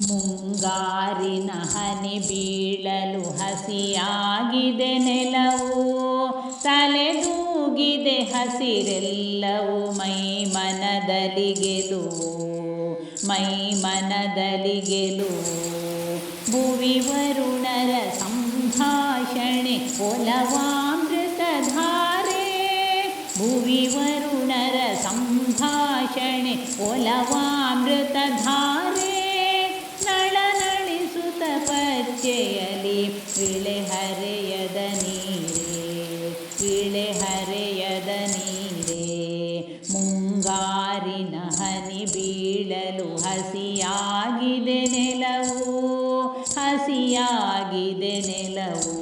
ಮುಂಗಾರಿನ ಹನಿ ಬೀಳಲು ಹಸಿಯಾಗಿದೆ ನೆಲವು, ತಲೆದೂಗಿದೆ ಹಸಿರೆಲ್ಲವೂ ಮೈ ಮನದಲ್ಲಿ ಮೈ ಮನದಲ್ಲಿ ಗೆಲುವು ಭುವಿ ವರುಣರ ಸಂಭಾಷಣೆ ಒಲವಾಮೃತಧಾರೆ ಭುವಿ ವರುಣರ ಸಂಭಾಷಣೆ ಒಲವಾಮೃತಧಾರೆ ಇಳೆ ಹರೆಯದ ನೀರೇ ಇಳೆ ಹರೆಯದ ನೀರೇ. ಮುಂಗಾರಿನ ಹನಿ ಬೀಳಲು ಹಸಿಯಾಗಿದೆ ನೆಲವು ಹಸಿಯಾಗಿದೆ ನೆಲವು.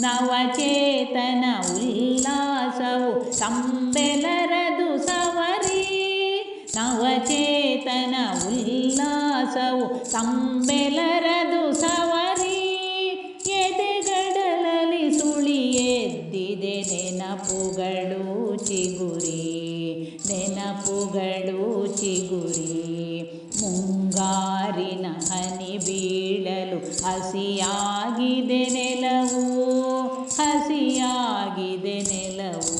ನವಚೇತನ ಉಲ್ಲಾಸವು ತಂಬೆಲರದು ಸವರಿ, ನವಚೇತನ ಉಲ್ಲಾಸವು ಸಂಬೆಲರದು ನೆನಪುಗಳು ಚಿಗುರಿ ನೆನಪುಗಳು ಚಿಗುರಿ. ಮುಂಗಾರಿನ ಹನಿ ಬೀಳಲು ಹಸಿಯಾಗಿದೆ ನೆಲವು ಹಸಿಯಾಗಿದೆ ನೆಲವು.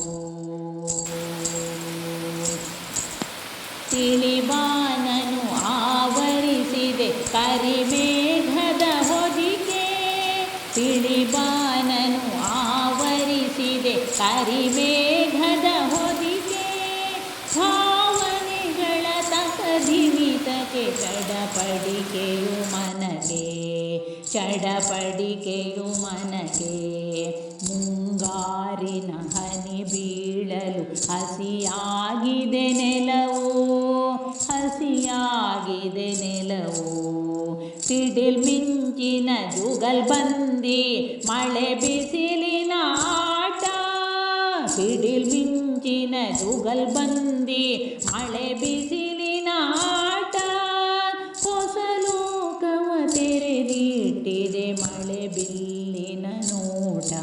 ತಿಳಿಬಾನನು ಆವರಿಸಿದೆ ಕರಿಮೇಘದ ಹೊದಿಕೆ ಆವರಿಸಿದೆ ಕರಿಮೇಘದ ಹೊದಿಕೆ, ಭಾವನೆಗಳ ತಕಧಿಮಿತಕ್ಕೆ ಚಡಪಡಿಕೆಯು ಮನಗೆ ಚಡಪಡಿಕೆಯು ಮನಗೆ ಮುಂಗಾರಿನ ಹನಿ ಬೀಳಲು ಹಸಿಯಾಗಿದೆ ನೆಲವು ಹಸಿಯಾಗಿದೆ ನೆಲವು. ಸಿಡಿಲ್ ಮಿಂಚಿನ ಜುಗಲ್ ಬಂದಿ ಮಳೆ ಬಿಸಿಲಿನ ಜುಗಲ್ ಬಂದಿ ಮಳೆ ಬಿಸಿಲಿನ ಆಟ ಹೊಸ ಲೋಕವ ತೆರೆದಿಟ್ಟಿದೆ ಮಳೆ ಬಿಲ್ಲಿನ ನೋಟ,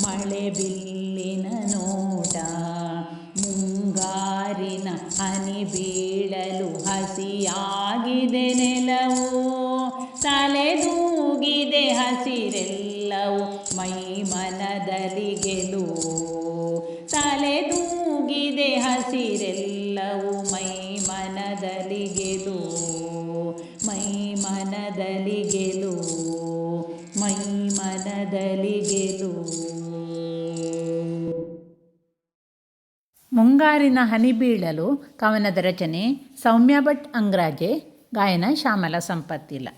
ಮಳೆ ಬಿಲ್ಲಿನ ನೋಟ. ಮುಂಗಾರಿನ ಹನಿ ಬೀಳಲು ಹಸಿಯಾಗಿದೆ ನೆಲವು, ತಲೆದೂಗಿದೆ ಹಸಿರೆಲ್ಲವು ಮೈ ಮನದಲ್ಲಿ ಗೆಲುವು. ತಲೆದೂಗಿದೆ ಹಸಿರೆಲ್ಲವು ಮೈ ಮನದಲ್ಲಿ ಗೆಲು ಮೈ ಮನದಲ್ಲಿ ಗೆಲು ಮೈ ಮನದಲ್ಲಿ ಗೆಲು ಮುಂಗಾರಿನ ಹನಿ ಬೀಳಲು ಕವನದ ರಚನೆ ಸೌಮ್ಯ ಭಟ್ ಅಂಗ್ರಾಜೆ, ಗಾಯನ ಶ್ಯಾಮಲ ಸಂಪತ್ತಿಲ್ಲ